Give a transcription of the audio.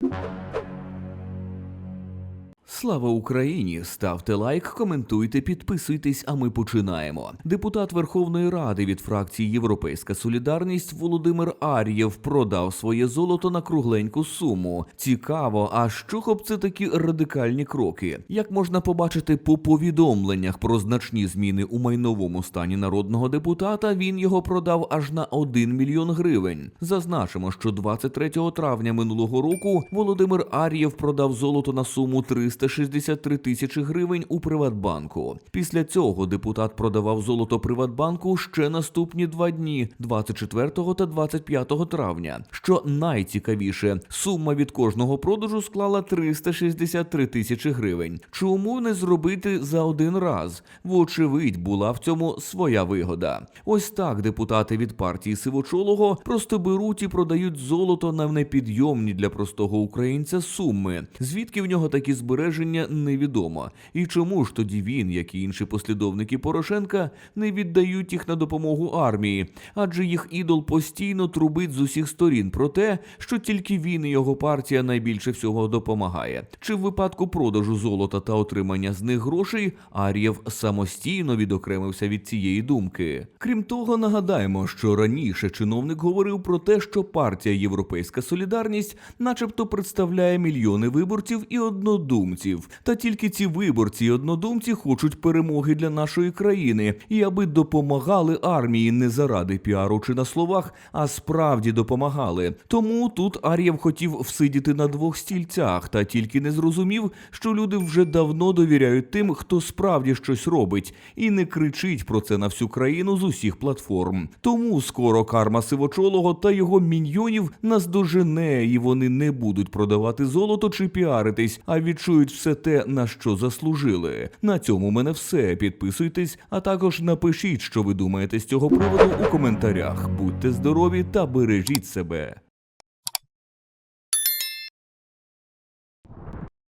you Слава Україні! Ставте лайк, коментуйте, підписуйтесь, а ми починаємо. Депутат Верховної Ради від фракції Європейська Солідарність Володимир Ар'єв продав своє золото на кругленьку суму. Цікаво, а що б це такі радикальні кроки? Як можна побачити по повідомленнях про значні зміни у майновому стані народного депутата, він його продав аж на 1 мільйон гривень. Зазначимо, що 23 травня минулого року Володимир Ар'єв продав золото на суму 363 тисячі гривень у Приватбанку. Після цього депутат продавав золото Приватбанку ще наступні два дні 24 та 25 травня. Що найцікавіше, сума від кожного продажу склала 363 тисячі гривень. Чому не зробити за один раз? Вочевидь, була в цьому своя вигода. Ось так депутати від партії Сивочолого просто беруть і продають золото на непідйомні для простого українця суми. Звідки в нього такі збереження невідомо. І чому ж тоді він, як і інші послідовники Порошенка, не віддають їх на допомогу армії? Адже їх ідол постійно трубить з усіх сторін про те, що тільки він і його партія найбільше всього допомагає. Чи в випадку продажу золота та отримання з них грошей Ар'єв самостійно відокремився від цієї думки. Крім того, нагадаємо, що раніше чиновник говорив про те, що партія Європейська Солідарність, начебто, представляє мільйони виборців і однодумців. Та тільки ці виборці і однодумці хочуть перемоги для нашої країни, і аби допомагали армії не заради піару чи на словах, а справді допомагали. Тому тут Ар'єв хотів всидіти на двох стільцях, та тільки не зрозумів, що люди вже давно довіряють тим, хто справді щось робить, і не кричить про це на всю країну з усіх платформ. Тому скоро карма сивочолого та його міньйонів наздожене, і вони не будуть продавати золото чи піаритись, а відчують все те, на що заслужили. На цьому мене все. Підписуйтесь, а також напишіть, що ви думаєте з цього приводу у коментарях. Будьте здорові та бережіть себе.